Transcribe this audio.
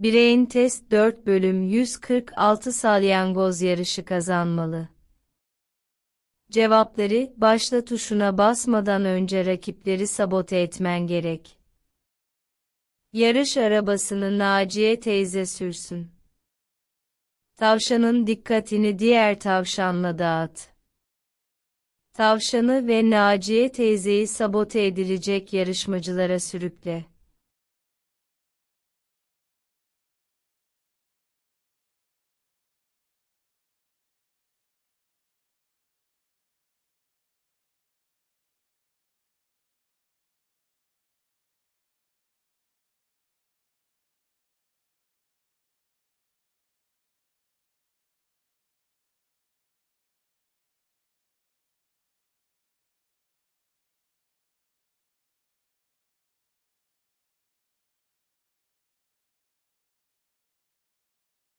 Bireyin test 4 bölüm 146 salyangoz yarışı kazanmalı. Cevapları, başla tuşuna basmadan önce rakipleri sabote etmen gerek. Yarış arabasını Naciye teyze sürsün. Tavşanın dikkatini diğer tavşanla dağıt. Tavşanı ve Naciye teyzeyi sabote edilecek yarışmacılara sürükle.